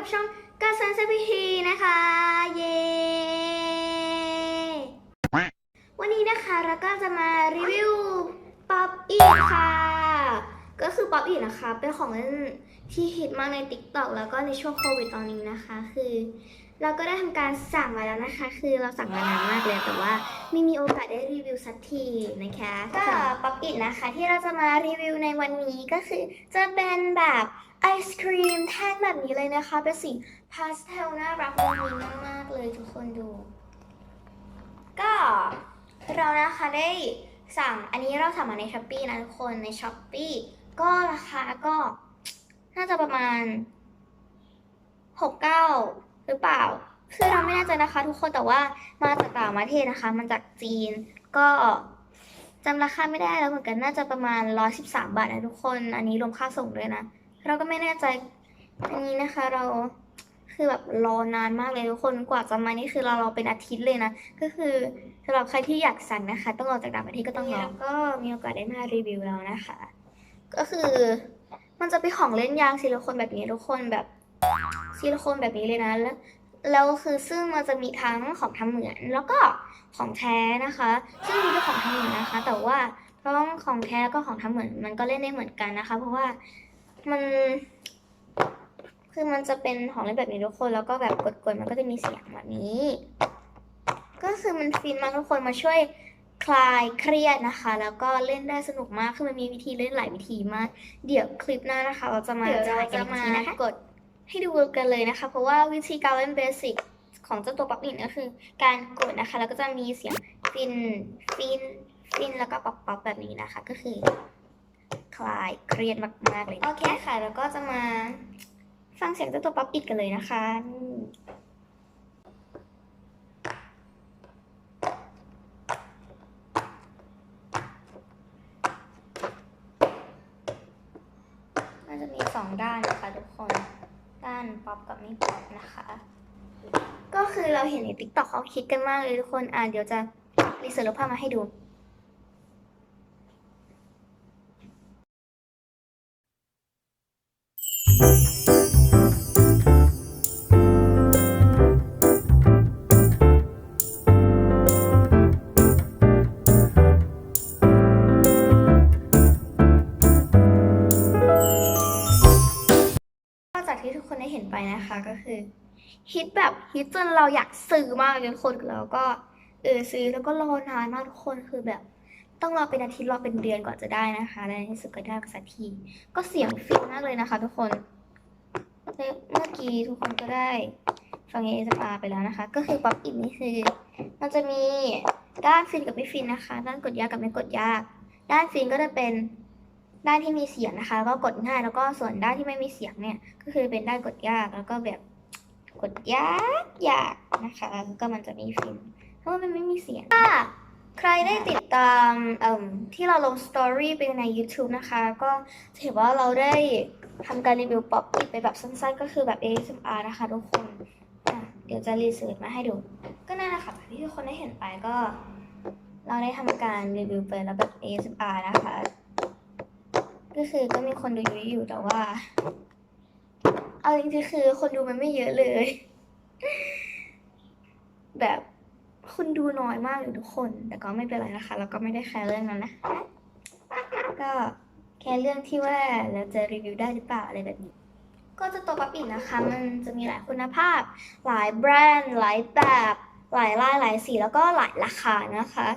กับช่องกาซันเซพีฮีนะคะ เย้วันนี้นะคะเราก็จะมารีวิวป๊อปอีค่ะ ก็คือป๊อปอีนะคะ เป็นของเล่นที่ฮิตมากใน t ิ k t o k แล้วก็ในช่วงโควิดตอนนี้นะคะ คือ เราก็ได้ทำการสั่งมาแล้วนะคะ คือเราสั่งมานานมากเลยแต่ว่าไม่มีโอกาสได้รีวิวสักทีนะคะก็ป๊อปอินะคะที่เราจะมารีวิวในวันนี้ก็คือ จะเป็นแบบไอศครีมแท่งแบบนี้เลยนะคะ เป็นสีพาสเทลน่ารักมุ้งมิ้งมากๆเลยทุกคนดู ก็เรานะคะได้สั่งอันนี้เราสั่งมาในช้อปปี้นะทุกคนในช้อปปี้ ก็ราคาก็น่าจะประมาณหกเก้าหรือเปล่า คือเราไม่แน่ใจนะคะ ทุกคนแต่ว่ามาจากต่างประเทศนะคะ มันจากจีนก็จำราคาไม่ได้แล้วเหมือนกันน่าจะประมาณร้อยสิบสามบาทนะทุกคน อันนี้รวมค่าส่งด้วยนะ เราก็ไม่แน่ใจอันนี้นะคะเราคือแบบรอนานมากเลยทุกคนกว่าจะมานี่คือเรารอเป็นอาทิตย์เลยนะ ก็คือสำหรับใครที่อยากสั่งนะคะ ต้องรอจากต่างประเทศก็ต้องรอแล้วก็มีโอกาสได้มารีวิวแล้วนะคะ ก็คือ มันจะเป็นของเล่นยางซิลิโคนแบบนี้ทุกคนแบบซิลิโคนแบบนี้เลยนะแล้วแล้วคือซึ่งมันจะมีทั้งของทำเหมือนแล้วก็ของแท้นะคะ ซึ่งมีเป็นของทำเหมือนนะคะ แต่ว่าต้งของแท้แล้วก็ของทำเหมือน มันก็เล่นได้เหมือนกันนะคะ เพราะว่ามันคือมันจะเป็นของเล่นแบบนี้ทุกคน แล้วก็แบบกดๆมันก็จะมีเสียงแบบนี้ ก็คือมันฟินมากทุกคนมาช่วย คลายเครียดนะคะ แล้วก็เล่นได้สนุกมากคือมันมีวิธีเล่นหลายวิธีมาก เดี๋ยวคลิปหน้านะคะ เราจะมาเดี๋ยวเราถ่ายกันจะอีกมาทีนะคะกดให้ดูกันเลยนะคะ เพราะว่าวิธีการเล่นเบสิกของเจ้าตัวป๊อปอินก็คือ การกดนะคะ แล้วก็จะมีเสียงฟินฟินฟินแล้วก็ป๊อปป๊อปแบบนี้นะคะ ก็คือ คลายเครียดมากๆเลยโอเคค่ะ แล้วก็จะมาฟังเสียงเจ้าตัวป๊อปอินกันเลยนะคะนี่มันจะมี สองด้านนะคะทุกคน ด้านป๊อปกับไม่ป๊อปนะคะ ก็คือเราเห็นในติ๊กต็อกเขาคิดกันมากเลยทุกคน อ่าเดี๋ยวจะรีเสิร์ชรูปภาพมาให้ดู คนได้เห็นไปนะคะก็คือฮิตแบบฮิตจนเราอยากซื้อมากเลยทุกคนแล้วก็เออซื้อแล้วก็รอนานมากทุกคนคือแบบ ต้องรอเป็นอาทิตย์รอเป็นเดือนก่อนจะได้นะคะและในที่สุดก็ได้สักทีก็เสียงฟินมากเลยนะคะ ทุกคนเมื่อกี้ทุกคนก็ได้ฟังเอสปาไปแล้วนะคะ ก็คือป๊อปอินนี่คือมันจะมีด้านฟินกับไม่ฟินนะคะ ด้านกดยากกับไม่กดยาก ด้านฟินก็จะเป็น ด้านที่มีเสียงนะคะแล้วก็กดง่ายแล้วก็ส่วนด้านที่ไม่มีเสียงเนี่ย ก็คือเป็นด้านกดยากแล้วก็แบบกดยากยากนะคะแล้วก็มันจะมีฟินเพราะว่ามันไม่มีเสียงถ้าใครได้ติดตามเอ่มที่เราลงสตอรี่ไปใน YouTube นะคะ ก็เห็นว่าเราได้ทำการรีวิวป๊อปอิไปแบบสั้นๆ ก็คือแบบ ASMR นะคะทุกคนเดี๋ยวจะรีเสิร์ชมาให้ดู ก็นั่นแหละค่ะแบที่ทุกคนได้เห็นไปก็ เราได้ทำการรีวิวไปแล้วแบบ ASMR นะคะ ก็คือก็มีคนดูเยอะอยู่แต่ว่า เอาจริงๆคือคนดูมันไม่เยอะเลย แบบคนดูน้อยมากเลยทุกคน แต่ก็ไม่เป็นไรนะคะเราก็ไม่ได้แคร์เรื่องนั้นนะก็แค่เรื่องที่ว่าเราจะรีวิวได้หรือเปล่าอะไรแบบนี้ ก็จะตัวปั๊บอินนะคะ มันจะมีหลายคุณภาพ หลายแบรนด์ หลายแบบ หลายลายหลายสีแล้วก็หลายราคานะคะ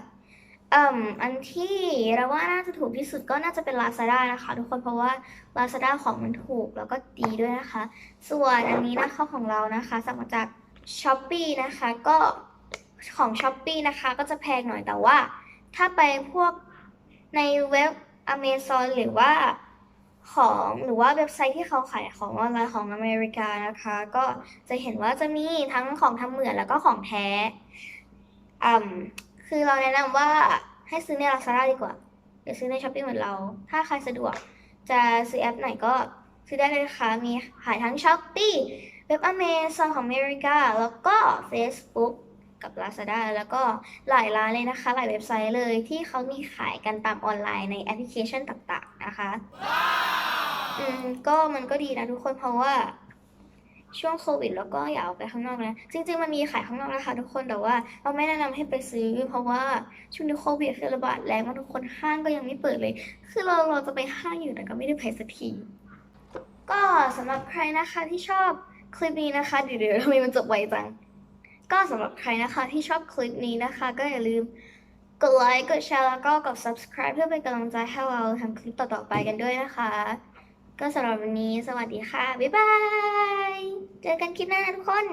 อืมอันที่เราว่าน่าจะถูกที่สุดก็น่าจะเป็น Lazada นะคะ ทุกคนเพราะว่า Lazada ของมันถูกแล้วก็ดีด้วยนะคะ ส่วนอันนี้นะคะของเรานะคะสั่งมาจาก s h อ p e e นะคะก็ของ s h อ p e e นะคะก็จะแพงหน่อยแต่ว่า ถ้าไปพวกในเว็บ Amazon หรือว่าของหรือว่าเว็บไซต์ที่เขาขายของออนไลน์ของอเมริกานะคะ ก็จะเห็นว่าจะมีทั้งของทำเหมือนแล้วก็ของแท้อืม คือเราแนะนำว่าให้ซื้อใน Lazada ดีกว่าหรือซื้อใน Shopee เหมือนเรา ถ้าใครสะดวกจะซื้อแอปไหนก็ซื้อได้เลยนะคะมีขายทั้ง Shopee เว็บ Amazon ของอเมริกา แล้วก็ Facebook กับ Lazada แล้วก็หลายร้านเลยนะคะ หลายเว็บไซต์เลยที่เขามีขายกันตามออนไลน์ในแอปพลิเคชันต่างๆนะคะอืมก็มันก็ดีนะทุกคนเพราะว่า ช่วงโควิด แล้วก็อย่าเอาไปข้างนอกนะจริงๆมันมีขายข้างนอกนะคะทุกคนแต่ว่าเราไม่แนะนำให้ไปซื้อ เพราะว่าช่วงนี้โควิดคือระบาดแรงมากทุกคนห้างก็ยังไม่เปิดเลย คือเราเราจะไปห้างอยู่แต่ก็ไม่ได้ไปสักทีก็สำหรับใครนะคะที่ชอบคลิปนี้นะคะเดี๋ยวเดี๋ยวทำไมมันจบไวจัง ก็สำหรับใครนะคะที่ชอบคลิปนี้นะคะ ก็อย่าลืมกดไลค์กดแชร์แล้วก็กด subscribe เพื่อเป็นกำลังใจให้เราทำคลิปต่อๆไปกันด้วยนะคะ ก็สำหรับวันนี้สวัสดีค่ะ บ๊ายบาย เจอกันคลิปหน้าทุกคน